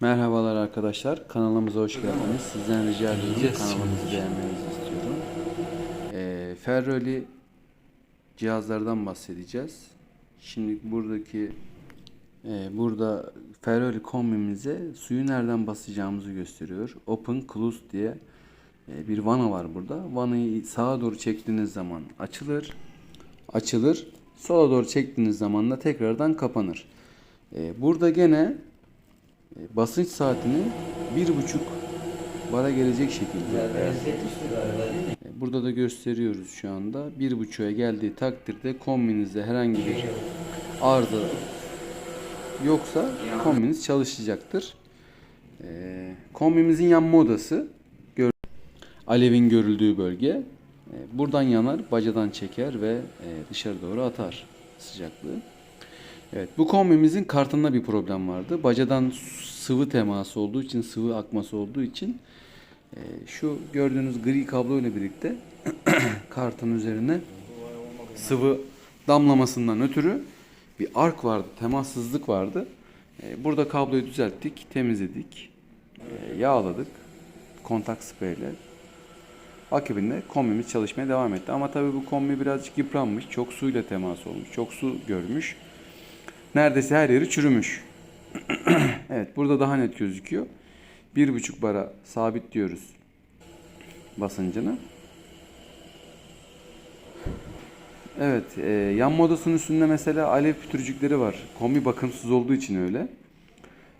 Merhabalar arkadaşlar. Kanalımıza hoş geldiniz. Sizden rica ediyorum kanalımızı beğenmenizi istiyorum. Ee, Ferroli cihazlardan bahsedeceğiz. Şimdi buradaki e, burada Ferroli kombimize suyu nereden basacağımızı gösteriyor. Open Close diye e, bir vana var burada. Vanayı sağa doğru çektiğiniz zaman açılır. Açılır. Sola doğru çektiğiniz zaman da tekrardan kapanır. E, burada gene basınç saatini bir buçuk bara gelecek şekilde. E, Burada da gösteriyoruz şu anda. Bir buçuğa geldiği takdirde kombinizde herhangi bir arıza yoksa kombiniz çalışacaktır. E, kombimizin yanma odası alevin görüldüğü bölge. E, buradan yanar, bacadan çeker ve dışarı doğru atar sıcaklığı. Evet bu kombimizin kartında bir problem vardı. Bacadan sıvı teması olduğu için, sıvı akması olduğu için e, şu gördüğünüz gri kablo ile birlikte kartın üzerine sıvı damlamasından ötürü bir ark vardı, temassızlık vardı. E, burada kabloyu düzelttik, temizledik, e, yağladık kontak spreyle. Akabinde kombimiz çalışmaya devam etti. Ama tabii bu kombi birazcık yıpranmış, çok suyla temas olmuş, çok su görmüş. Neredeyse her yeri çürümüş. evet burada daha net gözüküyor. Bir buçuk bara sabitliyoruz basıncını. Evet e, yan modasının üstünde mesela alev pütürcükleri var. Kombi bakımsız olduğu için öyle.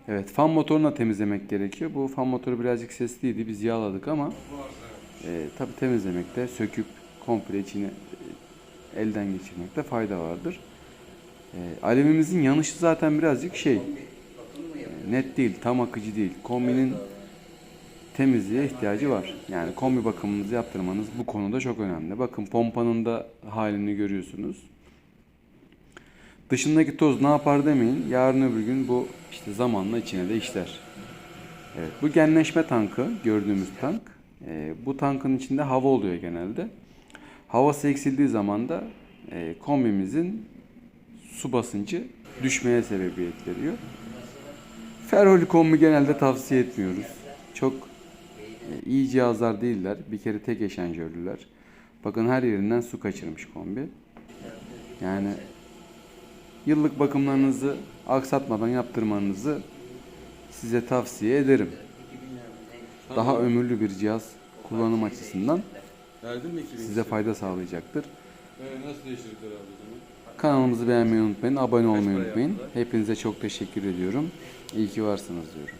Evet fan motorunu da temizlemek gerekiyor. Bu fan motoru birazcık sesliydi. Biz yağladık ama e, tabi temizlemekte söküp komple içini e, elden geçirmekte fayda vardır. E, alevimizin yanışı zaten birazcık şey net değil, tam akıcı değil. Kombinin temizliğe ihtiyacı var. Yani kombi bakımınızı yaptırmanız bu konuda çok önemli. Bakın pompanın da halini görüyorsunuz. Dışındaki toz ne yapar demeyin. Yarın öbür gün bu işte zamanla içine de işler. Evet, bu genleşme tankı gördüğümüz tank. E, bu tankın içinde hava oluyor genelde. Havası eksildiği zaman da e, kombimizin su basıncı düşmeye sebebiyet veriyor. Ferroli kombi genelde tavsiye etmiyoruz. Çok e, iyi cihazlar değiller. Bir kere tek eşanjörlüler. Bakın her yerinden su kaçırmış kombi. Yani yıllık bakımlarınızı aksatmadan yaptırmanızı size tavsiye ederim. Daha ömürlü bir cihaz kullanım açısından Verdin mi 2000? size fayda sağlayacaktır. Ee, nasıl değiştirdikler abi o zaman? Kanalımızı beğenmeyi unutmayın, abone olmayı unutmayın. Hepinize çok teşekkür ediyorum. İyi ki varsınız diyorum.